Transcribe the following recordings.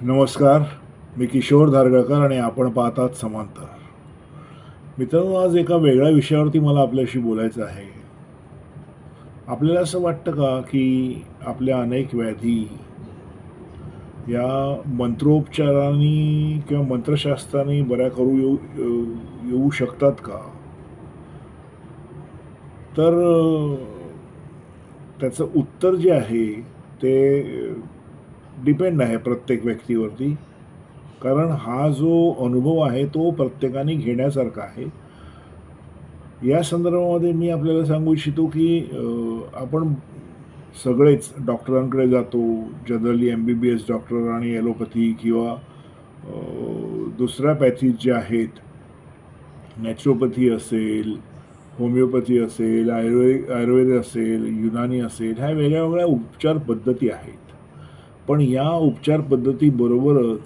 नमस्कार मी किशोर धारगळकर आणि आपण पाहतात समांतर. मित्रांनो आज एका वेगळ्या विषयावरती मला आपल्याशी बोलायचं आहे. आपल्याला असं वाटतं का की आपल्या अनेक व्याधी या मंत्रोपचारांनी किंवा मंत्रशास्त्राने बऱ्या करू येऊ येऊ- शकतात का? तर त्याचं उत्तर जे आहे ते डिपेंड आहे प्रत्येक व्यक्तीवरती. कारण हा जो अनुभव आहे तो प्रत्येकाने घेण्यासारखा आहे. या संदर्भामध्ये मी आपल्याला सांगू इच्छितो की आपण सगळेच डॉक्टरांकडे जातो generally M B B S doctor आणि ॲलोपॅथी किंवा दुसऱ्या पॅथीज ज्या आहेत नॅचरोपॅथी असेल होमिओपॅथी असेल आयुर्वेद आयुर्वेद असेल युनानी असेल ह्या वेगळ्या वेगळ्या उपचार पद्धती आहेत. पण या उपचार पद्धतीबरोबरच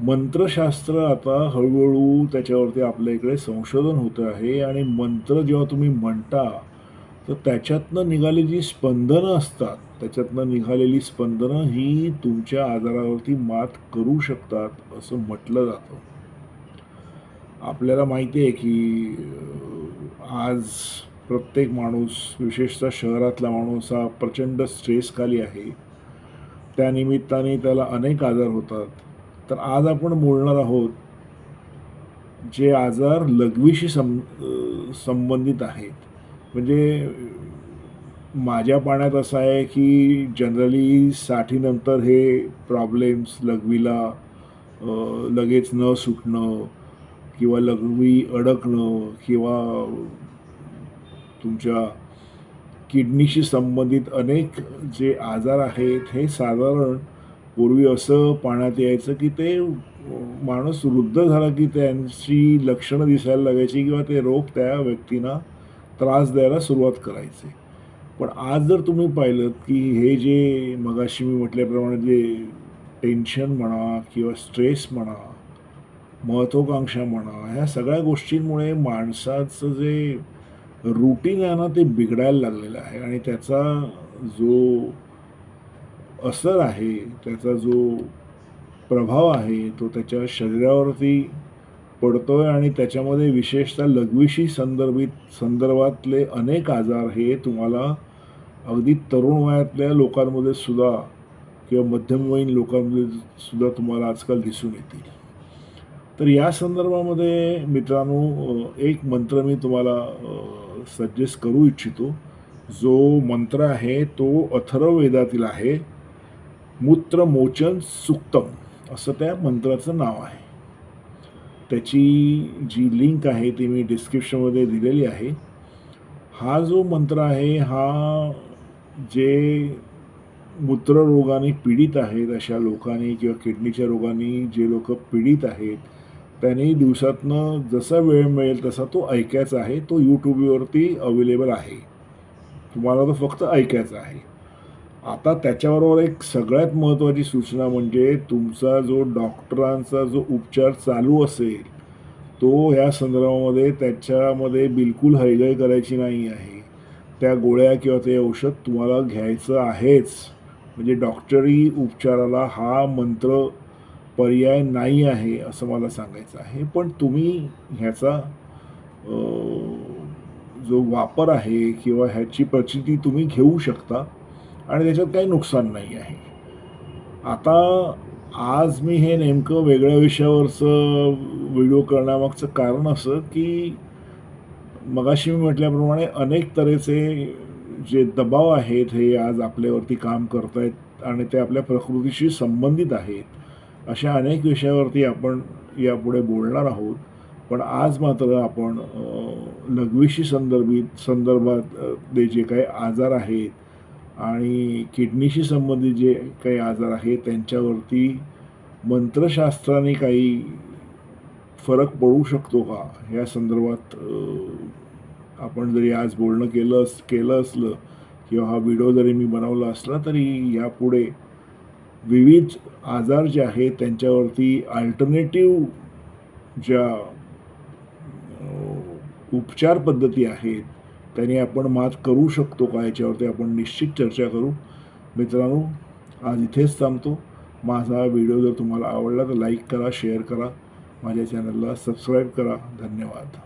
मंत्रशास्त्र आता हळूहळू त्याच्यावरती आपल्या इकडे संशोधन होतं आहे आणि मंत्र जेव्हा तुम्ही म्हणता तर त्याच्यातनं निघालेली जी स्पंदनं असतात त्याच्यातनं निघालेली स्पंदनं ही तुमच्या आजारावरती मात करू शकतात असं म्हटलं जातं. आपल्याला माहिती आहे की आज प्रत्येक माणूस विशेषतः शहरातला माणूस हा प्रचंड स्ट्रेसखाली आहे. त्यानिमित्ताने त्याला अनेक आजार होतात. तर आज आपण बोलणार आहोत जे आजार लघवीशी सं संबंधित आहेत. म्हणजे माझ्या पाण्यात असं आहे की जनरली साठीनंतर हे प्रॉब्लेम्स लघवीला लगेच न सुटणं किंवा लघवी अडकणं किंवा तुमच्या किडनीशी संबंधित अनेक जे आजार आहेत हे साधारण पूर्वी असं पाण्यात यायचं की ते माणूस वृद्ध झाला की त्यांची लक्षणं दिसायला लागायची किंवा ते रोग त्या व्यक्तींना त्रास द्यायला सुरुवात करायचे. पण आज जर तुम्ही पाहिलं की हे जे मगाशी मी म्हटल्याप्रमाणे जे टेन्शन म्हणा किंवा स्ट्रेस म्हणा महत्त्वाकांक्षा म्हणा ह्या सगळ्या गोष्टींमुळे माणसाचं जे रुटीन आहे ना ते बिघडायला लागलेलं आहे. आणि त्याचा जो असर आहे त्याचा जो प्रभाव आहे तो त्याच्या शरीरावरती पडतो आहे आणि त्याच्यामध्ये विशेषतः लघवीशी संदर्भित संदर्भातले अनेक आजार हे तुम्हाला अगदी तरुण वयातल्या लोकांमध्ये सुद्धा किंवा मध्यमवयीन लोकांमध्ये सुद्धा तुम्हाला आजकाल दिसून येतील. तर या संदर्भामध्ये मित्रांनो एक मंत्र मी तुम्हाला सजेस्ट करू इच्छितो. जो मंत्र आहे तो अथर्ववेदातील आहे. मूत्रमोचन सुक्तम असं त्या मंत्राचं नाव आहे. त्याची जी लिंक आहे ती मी डिस्क्रिप्शनमध्ये दिलेली आहे. हा जो मंत्र आहे हा जे मूत्ररोगाने पीडित आहेत अशा लोकांनी किंवा किडनीच्या रोगांनी जे लोक पीडित आहेत त्यांनी दिवसातनं जसा वेळ मिळेल तसा तो ऐकायचा आहे. तो यूट्यूबवरती अवेलेबल आहे. तुम्हाला तो फक्त ऐकायचा आहे. आता त्याच्याबरोबर एक सगळ्यात महत्त्वाची सूचना म्हणजे तुमचा जो डॉक्टरांचा जो उपचार चालू असेल तो ह्या संदर्भामध्ये त्याच्यामध्ये बिलकुल हयगय करायची नाही आहे. त्या गोळ्या किंवा ते औषध तुम्हाला घ्यायचं आहेच. म्हणजे डॉक्टरी उपचाराला हा मंत्र पर्याय नाही आहे असं मला सांगायचं आहे. पण तुम्ही ह्याचा जो वापर आहे किंवा ह्याची प्रचिती तुम्ही घेऊ शकता आणि त्याच्यात काही नुकसान नाही आहे. आता आज मी हे नेमकं वेगळ्या विषयावरचं व्हिडिओ करण्यामागचं कारण असं की मगाशी मी म्हटल्याप्रमाणे अनेक तऱ्हेचे जे दबाव आहेत हे आज आपल्यावरती काम करत आहेत आणि ते आपल्या प्रकृतीशी संबंधित आहेत. अशा अनेक विषयावरती आपण यापुढे बोलणार आहोत. पण आज मात्र आपण लघवीशी संदर्भित संदर्भात ते जे काही आजार आहेत आणि किडनीशी संबंधित जे काही आजार आहेत त्यांच्यावरती मंत्रशास्त्राने काही फरक पडू शकतो का? या संदर्भात आपण जरी आज बोलणं केलं अस केलं असलं किंवा हा व्हिडिओ जरी मी बनवला असला तरी यापुढे विविध आजार जे आहेत त्यांच्यावरती अल्टरनेटिव्ह ज्या उपचार पद्धती आहेत त्याने आपण मात करू शकतो का? याच्यावरती आपण निश्चित चर्चा करू. मित्रांनो आज इथेच थांबतो. माझा व्हिडिओ जर तुम्हाला आवडला तर लाईक करा शेअर करा. माझ्या चॅनलला सबस्क्राईब करा. धन्यवाद.